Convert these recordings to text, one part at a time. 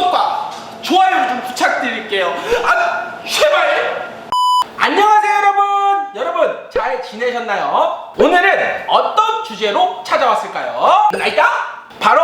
구독과 좋아요 좀 부탁드릴게요. 아, 제발! 안녕하세요, 여러분! 여러분, 잘 지내셨나요? 오늘은 어떤 주제로 찾아왔을까요? 나이다? 바로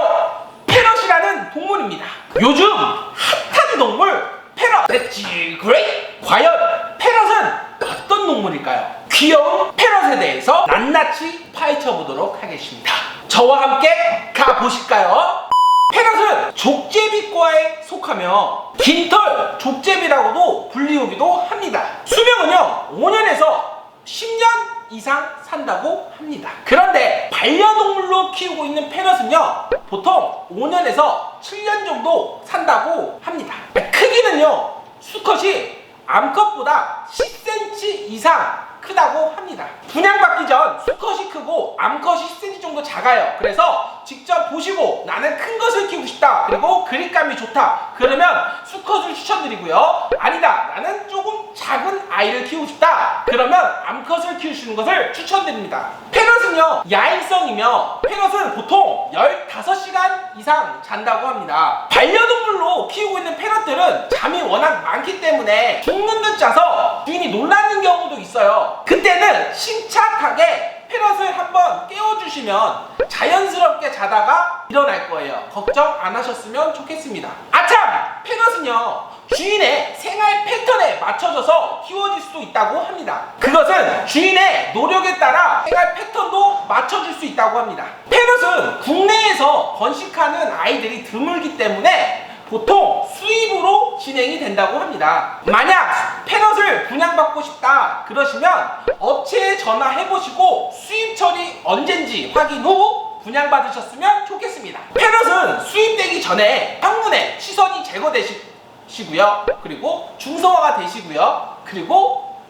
페럿이라는 동물입니다. 요즘 핫한 동물 페럿. 렛츠 그레이! 과연 페럿은 어떤 동물일까요? 귀여운 페럿에 대해서 낱낱이 파헤쳐 보도록 하겠습니다. 저와 함께 가보실까요? 페럿은 족제비과에 속하며 긴털 족제비라고도 불리우기도 합니다. 수명은요 5년에서 10년 이상 산다고 합니다. 그런데 반려동물로 키우고 있는 페럿은요 보통 5년에서 7년 정도 산다고 합니다. 크기는요 수컷이 암컷보다 10cm 이상 크다고 합니다. 분양받기 전 수컷이 크고 암컷이 10cm 정도 작아요. 그래서 직접 보시고 나는 큰 것을 키우고 싶다. 그리고 그립감이 좋다. 그러면 수컷을 추천드리고요. 아니다. 나는 조금 작은 아이를 키우고 싶다. 그러면 암컷을 키우시는 것을 추천드립니다. 페럿은요, 야행성이며 페럿은 보통 15시간 이상 잔다고 합니다. 반려동물로 키우고 있는 페럿들은 잠이 워낙 많기 때문에 죽는 듯 자서 주인이 놀라는 경우도 있어요. 그때는 침착하게 페럿을 한번 깨워주시면 자연스럽게 자다가 일어날 거예요. 걱정 안 하셨으면 좋겠습니다. 아참! 페럿은요, 주인의 생활 패턴에 맞춰져서 키워질 수도 있다고 합니다. 그것은 주인의 노력에 따라 생활 패턴도 맞춰줄 수 있다고 합니다. 페럿은 국내에서 번식하는 아이들이 드물기 때문에 보통 수입으로 진행이 된다고 합니다. 만약 페럿을 분양받고 싶다 그러시면 업체에 전화해 보시고 수입 처리 언젠지 확인 후 분양받으셨으면 좋겠습니다. 페럿은 수입되기 전에 항문에 시선이 제거되시고요. 그리고 중성화가 되시고요. 그리고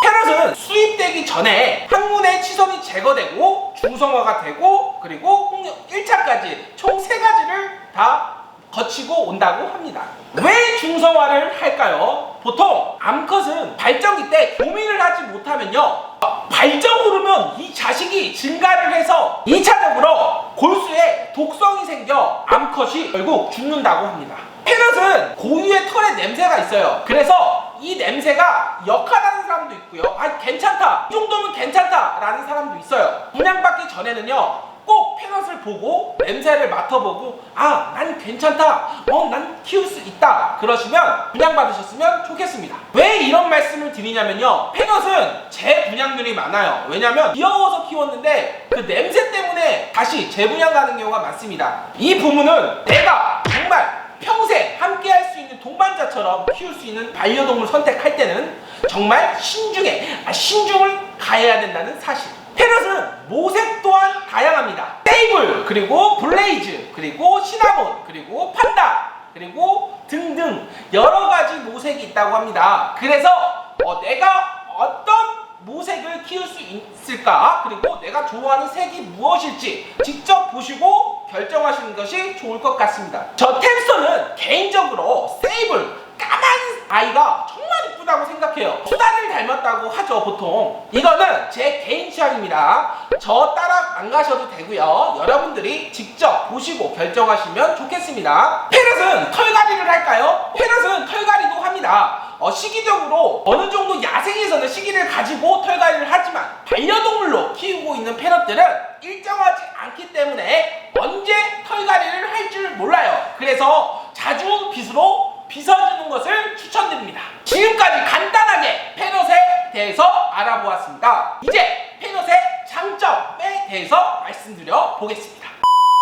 페럿은 수입되기 전에 항문의 치선이 제거되고 중성화가 되고 그리고 1차까지 총세 가지를 다 거치고 온다고 합니다. 왜 중성화를 할까요? 보통 암컷은 발정기 때 교미를 하지 못하면요. 발정 후르면 이 자식이 증가를 해서 2차적으로 골수에 독성이 생겨 암컷이 결국 죽는다고 합니다. 페럿은 고유의 털에 냄새가 있어요. 그래서 이 냄새가 역하다는 사람도 있고요. 아 괜찮다. 이 정도면 괜찮다라는 사람도 있어요. 분양받기 전에는요. 보고 냄새를 맡아보고 아 난 괜찮다. 어 난 키울 수 있다. 그러시면 분양받으셨으면 좋겠습니다. 왜 이런 말씀을 드리냐면요. 페럿은 재분양률이 많아요. 왜냐면 귀여워서 키웠는데 그 냄새 때문에 다시 재분양 가는 경우가 많습니다. 이 부분은 내가 정말 평생 함께 할 수 있는 동반자처럼 키울 수 있는 반려동물 선택할 때는 정말 신중해 아, 신중을 가해야 된다는 사실 페럿은 모색 또한 다양합니다. 세이블, 그리고 블레이즈, 그리고 시나몬, 그리고 판다, 그리고 등등 여러 가지 모색이 있다고 합니다. 그래서 어, 내가 어떤 모색을 키울 수 있을까? 그리고 내가 좋아하는 색이 무엇일지 직접 보시고 결정하시는 것이 좋을 것 같습니다. 저 템스터는 개인적으로 세이블 까만 아이가 정말 이쁘다고 생각해요. 수단을 닮았다고 하죠, 보통. 이거는 제 개인 취향입니다. 저 따라 안 가셔도 되고요. 여러분들이 직접 보시고 결정하시면 좋겠습니다. 페럿은 털갈이를 할까요? 페럿은 털갈이도 합니다. 어, 시기적으로 어느 정도 야생에서는 시기를 가지고 털갈이를 하지만 반려동물로 키우고 있는 페럿들은 일정하지 않기 때문에 언제 털갈이를 할 줄 몰라요. 그래서 자주 빗으로 빗어주는 것을 추천드립니다. 지금까지 간단하게 페럿에 대해서 알아보았습니다. 이제 페럿의 장점에 대해서 말씀드려 보겠습니다.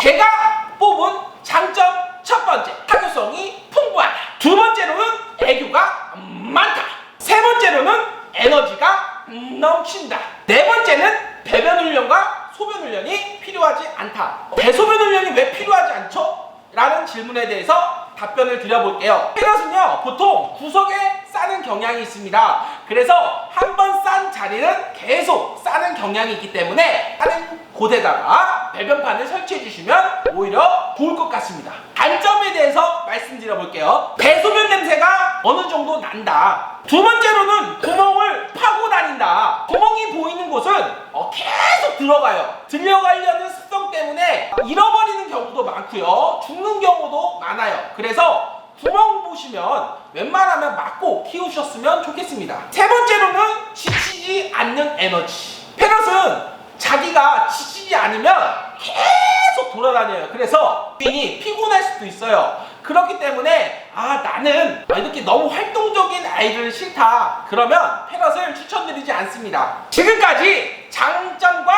제가 뽑은 장점 첫 번째, 타교성이 풍부하다. 두 번째로는 애교가 많다. 세 번째로는 에너지가 넘친다. 네 번째는 배변 훈련과 소변 훈련이 필요하지 않다. 배소변 훈련이 왜 필요하지 않죠? 라는 질문에 대해서 답변을 드려볼게요. 페럿은요, 보통 구석에 싸는 경향이 있습니다. 그래서 한 번 싼 자리는 계속 싸는 경향이 있기 때문에 싸는 곳에다가 배변판을 설치해 주시면 오히려 좋을 것 같습니다. 단점에 대해서 말씀드려 볼게요. 배소변 냄새가 어느 정도 난다. 두 번째로는 구멍을 파고 다닌다. 구멍이 보이는 곳은 어, 계속 들어가요. 들려가려는 습성 때문에 잃어버리는 경우도 많고요. 죽는 경우도 많아요. 그래서 구멍 보시면 웬만하면 막고 키우셨으면 좋겠습니다. 세 번째로는 지치지 않는 에너지. 페럿은 자기가 지치지 않으면 계속 돌아다녀요. 그래서 주인이 피곤할 수도 있어요. 그렇기 때문에 아 나는 아, 이렇게 너무 활동적인 아이를 싫다. 그러면 페럿을 추천드리지 않습니다. 지금까지 장점과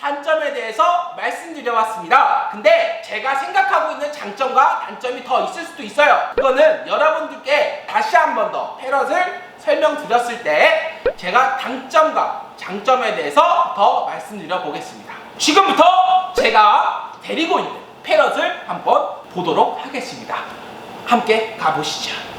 단점에 대해서 말씀드려왔습니다. 근데 제가 생각하고 있는 장점과 단점이 더 있을 수도 있어요. 그거는 여러분들께 다시 한 번더 패럿을 설명드렸을 때 제가 단점과 장점에 대해서 더 말씀드려 보겠습니다. 지금부터 제가 데리고 있는 패럿을 한번 보도록 하겠습니다. 함께 가보시죠.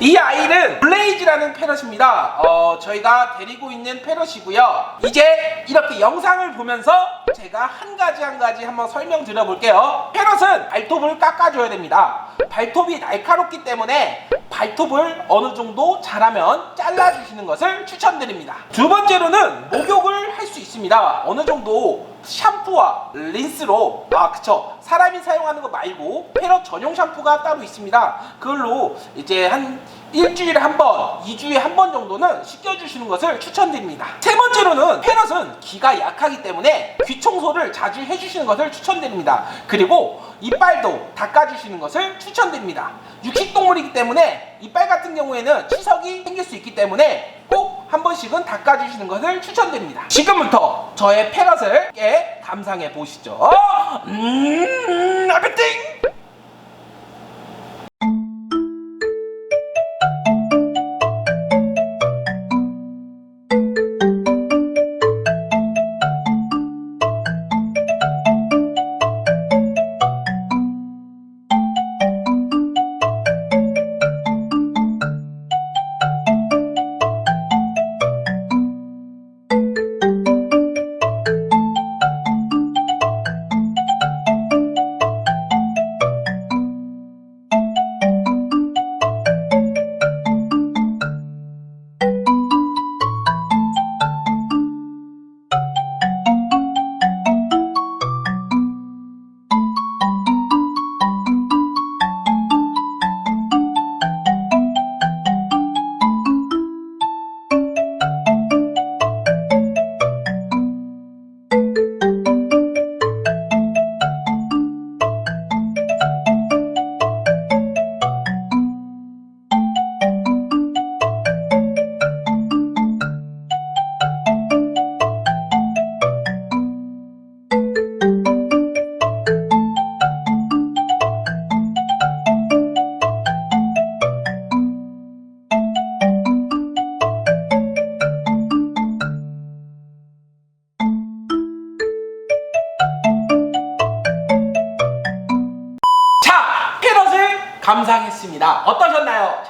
이 아이는 블레이즈라는 패럿입니다. 어, 저희가 데리고 있는 패럿이고요. 이제 이렇게 영상을 보면서 제가 한 가지 한 가지 한번 설명드려 볼게요. 패럿은 발톱을 깎아줘야 됩니다. 발톱이 날카롭기 때문에 발톱을 어느 정도 잘하면 잘라주시는 것을 추천드립니다. 두 번째로는 목욕을 할 수 있습니다. 어느 정도 샴푸와 린스로 아 그쵸 사람이 사용하는 거 말고 패럿 전용 샴푸가 따로 있습니다. 그걸로 이제 한 일주일에 한 번, 이주에 한 번 정도는 씻겨주시는 것을 추천드립니다. 세 번째로는 패럿은 기가 약하기 때문에 귀 청소를 자주 해주시는 것을 추천드립니다. 그리고 이빨도 닦아주시는 것을 추천드립니다. 육식동물이기 때문에 이빨 같은 경우에는 치석이 생길 수 있기 때문에 꼭 한 번씩은 닦아주시는 것을 추천드립니다. 지금부터 저의 패럿을 깨 감상해 보시죠. 음, 아베팅!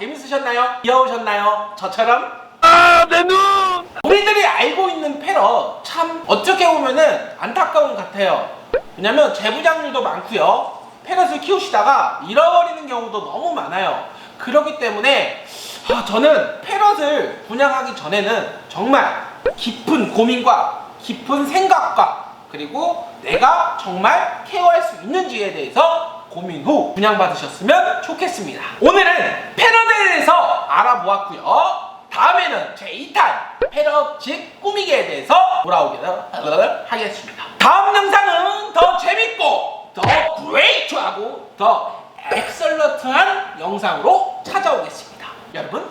재밌으셨나요? 귀여우셨나요? 저처럼? 아, 내 눈! 우리들이 알고 있는 패럿 참 어떻게 보면은 안타까운 것 같아요. 왜냐면 재부장률도 많고요. 패럿을 키우시다가 잃어버리는 경우도 너무 많아요. 그렇기 때문에 아, 저는 패럿을 분양하기 전에는 정말 깊은 고민과 깊은 생각과 그리고 내가 정말 케어할 수 있는지에 대해서 고민 후 분양받으셨으면 좋겠습니다. 오늘은 패럿에 대해서 알아보았고요. 다음에는 제 2탄 패럿 집 꾸미기에 대해서 돌아오도록 하겠습니다. 다음 영상은 더 재밌고 더 그레이트하고 더 엑설런트한 영상으로 찾아오겠습니다. 여러분